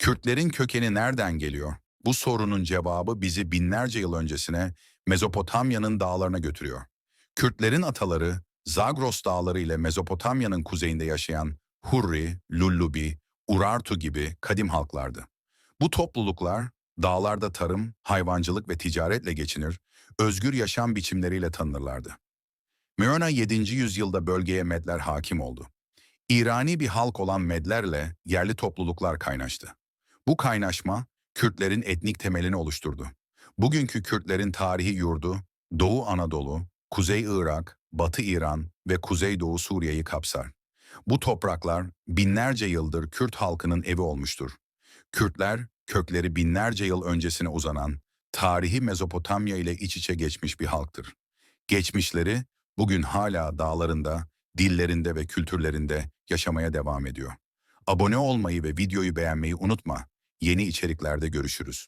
Kürtlerin kökeni nereden geliyor? Bu sorunun cevabı bizi binlerce yıl öncesine Mezopotamya'nın dağlarına götürüyor. Kürtlerin ataları Zagros dağları ile Mezopotamya'nın kuzeyinde yaşayan Hurri, Lullubi, Urartu gibi kadim halklardı. Bu topluluklar dağlarda tarım, hayvancılık ve ticaretle geçinir, özgür yaşam biçimleriyle tanınırlardı. Meona 7. yüzyılda bölgeye Medler hakim oldu. İrani bir halk olan Medlerle yerli topluluklar kaynaştı. Bu kaynaşma Kürtlerin etnik temelini oluşturdu. Bugünkü Kürtlerin tarihi yurdu Doğu Anadolu, Kuzey Irak, Batı İran ve Kuzeydoğu Suriye'yi kapsar. Bu topraklar binlerce yıldır Kürt halkının evi olmuştur. Kürtler kökleri binlerce yıl öncesine uzanan tarihi Mezopotamya ile iç içe geçmiş bir halktır. Geçmişleri bugün hala dağlarında, dillerinde ve kültürlerinde yaşamaya devam ediyor. Abone olmayı ve videoyu beğenmeyi unutma. Yeni içeriklerde görüşürüz.